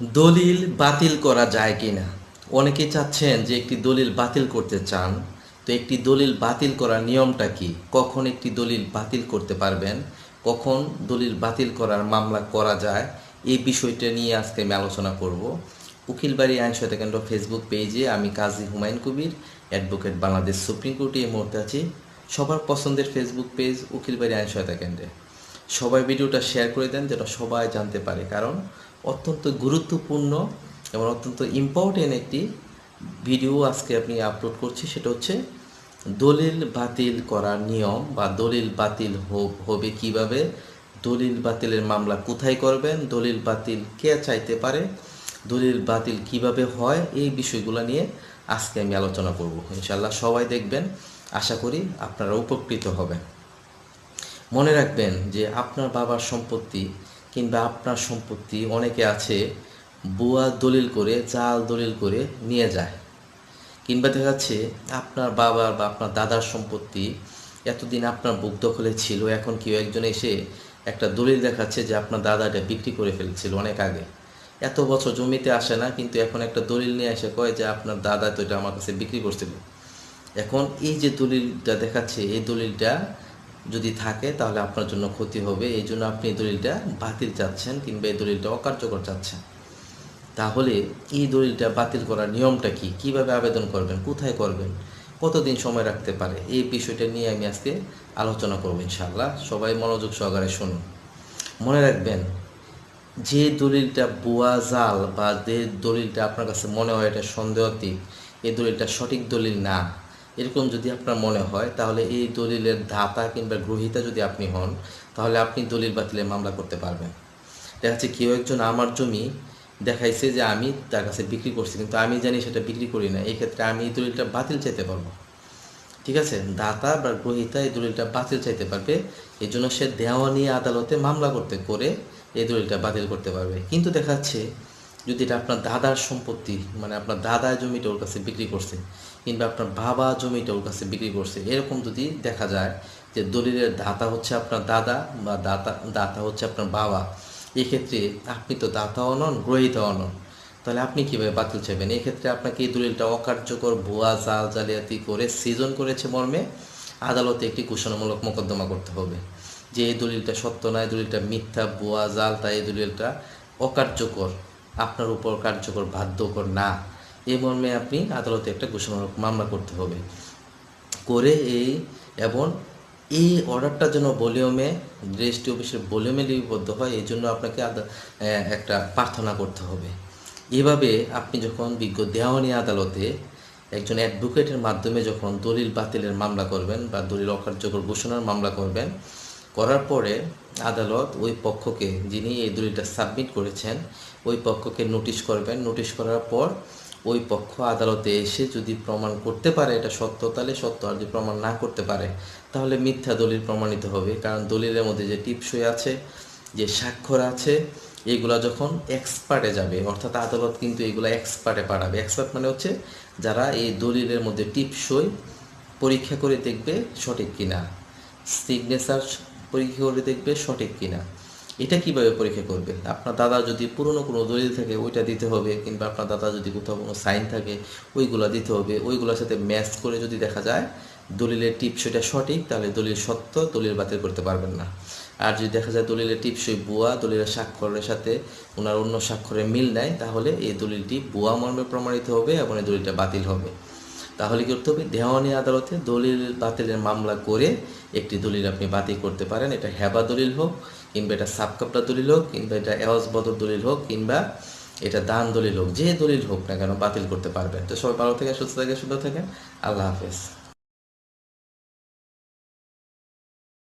দলিল বাতিল করা যায় কি না অনেকে চাচ্ছেন যে একটি দলিল বাতিল করতে চান। তো একটি দলিল বাতিল করার নিয়মটা কি? কখন একটি দলিল বাতিল করতে পারবেন? কখন দলিল বাতিল করার মামলা করা যায়? এই বিষয়টা নিয়ে আজকে আমি আলোচনা করব। উকিলবাড়ি আইন কেন্দ্র ফেসবুক পেজে আমি কাজী হুমায়ুন কবির, অ্যাডভোকেট বাংলাদেশ সুপ্রিম কোর্টে এই মুহূর্তে আছি। সবার পছন্দের ফেসবুক পেজ উকিলবাড়ি আইন সহায়তা কেন্দ্রে সবাই ভিডিওটা শেয়ার করে দেন যেটা সবাই জানতে পারে। কারণ অত্যন্ত গুরুত্বপূর্ণ এবং অত্যন্ত ইম্পর্টেন্ট একটি ভিডিও আজকে আপনি আপলোড করছি। সেটা হচ্ছে দলিল বাতিল করার নিয়ম বা দলিল বাতিল হবে কীভাবে? দলিল বাতিলের মামলা কোথায় করবেন? দলিল বাতিল কে চাইতে পারে? দলিল বাতিল কীভাবে হয়? এই বিষয়গুলো নিয়ে আজকে আমি আলোচনা করব। ইনশাল্লাহ সবাই দেখবেন। আশা করি আপনারা উপকৃত হবেন। মনে রাখবেন যে আপনার বাবার সম্পত্তি কিংবা আপনার সম্পত্তি অনেকে আছে, বুয়া দলিল করে, জাল দলিল করে নিয়ে যায়। কিংবা দেখা যাচ্ছে আপনার বাবার বা আপনার দাদার সম্পত্তি এতদিন আপনার বুক দখলে ছিল, এখন কেউ একজন এসে একটা দলিল দেখাচ্ছে যে আপনার দাদা এটা বিক্রি করে ফেলছিল অনেক আগে। এত বছর জমিতে আসে না, কিন্তু এখন একটা দলিল নিয়ে এসে কয় যে আপনার দাদা তো এটা আমার কাছে বিক্রি করছিল। এখন এই যে দলিলটা দেখাচ্ছে, এই দলিলটা যদি থাকে, তাহলে আপনার জন্য ক্ষতি হবে। এই জন্য আপনি এই দলিলটা বাতিল চাচ্ছেন কিংবা এই দলিলটা অকার্যকর চাচ্ছেন। তাহলে এই দলিলটা বাতিল করার নিয়মটা কি? কীভাবে আবেদন করবেন? কোথায় করবেন? কতদিন সময় রাখতে পারে? এই বিষয়টা নিয়ে আমি আজকে আলোচনা করব ইনশাআল্লাহ। সবাই মনোযোগ সহকারে শুনুন। মনে রাখবেন, যে দলিলটা বুয়া জাল বা যে দলিলটা আপনার কাছে মনে হয় এটা সন্দেহাতীত, এই দলিলটা সঠিক দলিল না। এরকম যদি আপনার মনে হয়, তাহলে এই দলিলের ধাতা কিংবা গ্রহীতা যদি আপনি হন, তাহলে আপনি দলিল বাতিলের মামলা করতে পারবেন। দেখা যাচ্ছে কেউ একজন আমার জমি দেখাইছে যে আমি তার কাছে বিক্রি করছি, কিন্তু আমি জানি সেটা বিক্রি করি না, এই ক্ষেত্রে আমি এই দলিলটা বাতিল চাইতে পারব। ঠিক আছে? দাতা বা গ্রহীতা এই দলিলটা বাতিল চাইতে পারবে, এই জন্য সে দেওয়ানি আদালতে মামলা করতে, করে এই দলিলটা বাতিল করতে পারবে। কিন্তু দেখা যাচ্ছে, যদি এটা আপনার দাদার সম্পত্তি মানে আপনার দাদা জমিটা ওর কাছে বিক্রি করছে কিংবা আপনার বাবা জমিটা ওর কাছে বিক্রি করছে, এরকম যদি দেখা যায় যে দলিলের দাতা হচ্ছে আপনার দাদা বা দাতা দাতা হচ্ছে আপনার বাবা, এক্ষেত্রে আপনি তো দাতাও নন, গ্রহীতাও নন। তাহলে আপনি কীভাবে বাতিল চাইবেন? এক্ষেত্রে আপনাকে এই দলিলটা অকার্যকর ভুয়া জাল জালিয়াতি করে সৃজন করেছে মর্মে আদালতে একটি ঘোষণামূলক মোকদ্দমা করতে হবে। যে এই দলিলটা সত্য নয় দলিলটা মিথ্যা, ভুয়া জাল, তাই এই দলিলটা অকার্যকর, আপনার উপর কার্যকর, বাধ্যকর না। এই মর্মে আপনি আদালতে একটা ঘোষণামূলক মামলা করতে হবে। করে এই এবং এই অর্ডারটা যেন ভলিউমে, রেজিস্ট্রি অফিসের ভলিউমে লিপিবদ্ধ হয়, এই জন্য আপনাকে একটা প্রার্থনা করতে হবে। এভাবে আপনি যখন বিজ্ঞ দেওয়ানি আদালতে একজন অ্যাডভোকেটের মাধ্যমে যখন দলিল বাতিলের মামলা করবেন বা দলিল অকার্যকর ঘোষণার মামলা করবেন, করার পরে আদালত ওই পক্ষকে, যিনি এই দলিলটা সাবমিট করেছেন, ওই পক্ষকে নোটিশ করবেন। নোটিশ করার পর ওই পক্ষ আদালতে এসে যদি প্রমাণ করতে পারে এটা সত্য, তাহলে সত্য। আর যদি প্রমাণ না করতে পারে, তাহলে মিথ্যা দলিল প্রমাণিত হবে। কারণ দলিলের মধ্যে যে টিপসই আছে, যে স্বাক্ষর আছে, এগুলা যখন এক্সপার্টে যাবে, অর্থাৎ আদালত কিন্তু এগুলো এক্সপার্টে পাঠাবে। এক্সপার্ট মানে হচ্ছে যারা এই দলিলের মধ্যে টিপসই পরীক্ষা করে দেখবে সঠিক কিনা, সিগনেচার পরীক্ষা করে দেখবে সঠিক কিনা। এটা কীভাবে পরীক্ষা করবে? আপনার দাদা যদি পুরনো কোনো দলিল থাকে, ওইটা দিতে হবে, কিংবা আপনার দাদা যদি কোথাও কোনো সাইন থাকে, ওইগুলা দিতে হবে। ওইগুলোর সাথে ম্যাচ করে যদি দেখা যায়, দলিলের টিপ সেটা সঠিক, তাহলে দলিল সত্য, দলিল বাতিল করতে পারবেন না। আর যদি দেখা যায় দলিলের টিপসই বুয়া, দলিলের স্বাক্ষরের সাথে ওনার অন্য স্বাক্ষরে মিল নেয় তাহলে এই দলিলটি বুয়া মর্মে প্রমাণিত হবে এবং এই দলিলটা বাতিল হবে। তাহলে কি করতে হবে? দেওয়ানি আদালতে দলিল বাতিলের মামলা করে একটি দলিল আপনি বাতিল করতে পারেন। এটা হেবা দলিল হোক, কিংবা এটা সাবকাপটা দলিল হোক, কিংবা এটা এওয়াজ বদর দলিল হোক, কিংবা এটা দান দলিল হোক, যে দলিল হোক না কেন বাতিল করতে পারবেন। তো সবাই ভালো থেকে সুস্থ থাকে সুন্দর থাকেন। আল্লাহ হাফেজ।